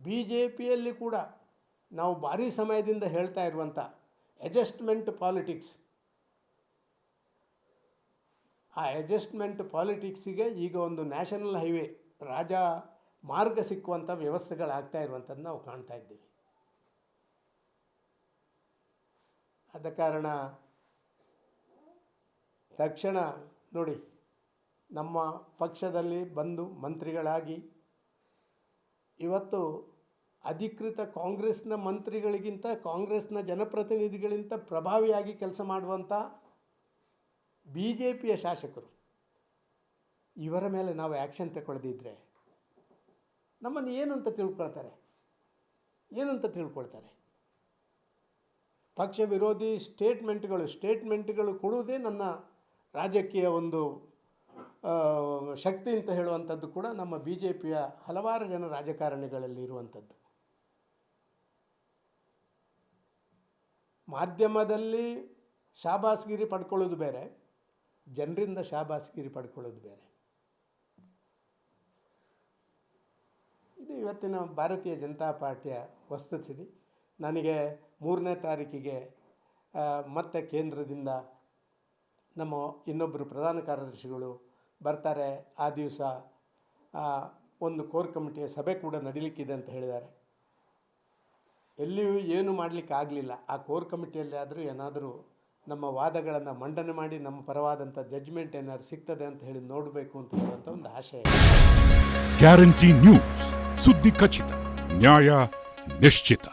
B J ಪಿಯಲ್ಲಿ ಕೂಡ ನಾವು ಭಾರಿ ಸಮಯದಿಂದ ಹೇಳ್ತಾ ಇರುವಂಥ ಅಡ್ಜಸ್ಟ್ಮೆಂಟ್ ಪಾಲಿಟಿಕ್ಸ್ ಆ ಅಡ್ಜಸ್ಟ್ಮೆಂಟ್ ಪಾಲಿಟಿಕ್ಸಿಗೆ ಈಗ ಒಂದು ನ್ಯಾಷನಲ್ ಹೈವೇ ರಾಜ ಮಾರ್ಗ ಸಿಕ್ಕುವಂಥ ವ್ಯವಸ್ಥೆಗಳಾಗ್ತಾ ಇರುವಂಥದ್ದು ನಾವು ಕಾಣ್ತಾ ಇದ್ದೀವಿ. ಆದ ಕಾರಣ ತಕ್ಷಣ ನೋಡಿ ನಮ್ಮ ಪಕ್ಷದಲ್ಲಿ ಬಂದು ಮಂತ್ರಿಗಳಾಗಿ ಇವತ್ತು ಅಧಿಕೃತ ಕಾಂಗ್ರೆಸ್ನ ಮಂತ್ರಿಗಳಿಗಿಂತ ಕಾಂಗ್ರೆಸ್ನ ಜನಪ್ರತಿನಿಧಿಗಳಿಗಿಂತ ಪ್ರಭಾವಿಯಾಗಿ ಕೆಲಸ ಮಾಡುವಂಥ ಬಿ ಜೆ ಪಿಯ ಶಾಸಕರು, ಇವರ ಮೇಲೆ ನಾವು ಆ್ಯಕ್ಷನ್ ತಗೊಳ್ದಿದ್ರೆ ನಮ್ಮನ್ನು ಏನು ಅಂತ ತಿಳ್ಕೊಳ್ತಾರೆ? ಏನು ಅಂತ ತಿಳ್ಕೊಳ್ತಾರೆ? ಪಕ್ಷ ವಿರೋಧಿ ಸ್ಟೇಟ್ಮೆಂಟ್ಗಳು ಸ್ಟೇಟ್ಮೆಂಟ್ಗಳು ಕೊಡುವುದೇ ನನ್ನ ರಾಜಕೀಯ ಒಂದು ಶಕ್ತಿ ಅಂತ ಹೇಳುವಂಥದ್ದು ಕೂಡ ನಮ್ಮ ಬಿ ಜೆ ಪಿಯ ಹಲವಾರು ಜನ ರಾಜಕಾರಣಿಗಳಲ್ಲಿ ಇರುವಂಥದ್ದು. ಮಾಧ್ಯಮದಲ್ಲಿ ಶಾಬಾಸ್ಗಿರಿ ಪಡ್ಕೊಳ್ಳೋದು ಬೇರೆ, ಜನರಿಂದ ಶಾಬಾಸ್ಗಿರಿ ಪಡ್ಕೊಳ್ಳೋದು ಬೇರೆ. ಇದು ಇವತ್ತಿನ ಭಾರತೀಯ ಜನತಾ ಪಾರ್ಟಿಯ ವಸ್ತುಸ್ಥಿತಿ. ನನಗೆ ಮೂರನೇ ತಾರೀಕಿಗೆ ಮತ್ತೆ ಕೇಂದ್ರದಿಂದ ನಮ್ಮ ಇನ್ನೊಬ್ಬರು ಪ್ರಧಾನ ಕಾರ್ಯದರ್ಶಿಗಳು ಬರ್ತಾರೆ ಆ ದಿವಸ ಒಂದು ಕೋರ್ ಕಮಿಟಿಯ ಸಭೆ ಕೂಡ ನಡೀಲಿಕ್ಕಿದೆ ಅಂತ ಹೇಳಿದ್ದಾರೆ. ಎಲ್ಲಿಯೂ ಏನು ಮಾಡಲಿಕ್ಕೆ ಆಗಲಿಲ್ಲ. ಆ ಕೋರ್ ಕಮಿಟಿಯಲ್ಲಿ ಆದರೂ ಏನಾದರೂ ನಮ್ಮ ವಾದಗಳನ್ನು ಮಂಡನೆ ಮಾಡಿ ನಮ್ಮ ಪರವಾದಂಥ ಜಡ್ಜ್ಮೆಂಟ್ ಏನಾದ್ರು ಸಿಗ್ತದೆ ಅಂತ ಹೇಳಿ ನೋಡಬೇಕು ಅಂತ ಹೇಳುವಂಥ ಒಂದು ಆಶಯ ಗ್ಯಾರಂಟಿ ನ್ಯೂಸ್ ಸುದ್ದಿ ಖಚಿತ, ನ್ಯಾಯ ನಿಶ್ಚಿತ.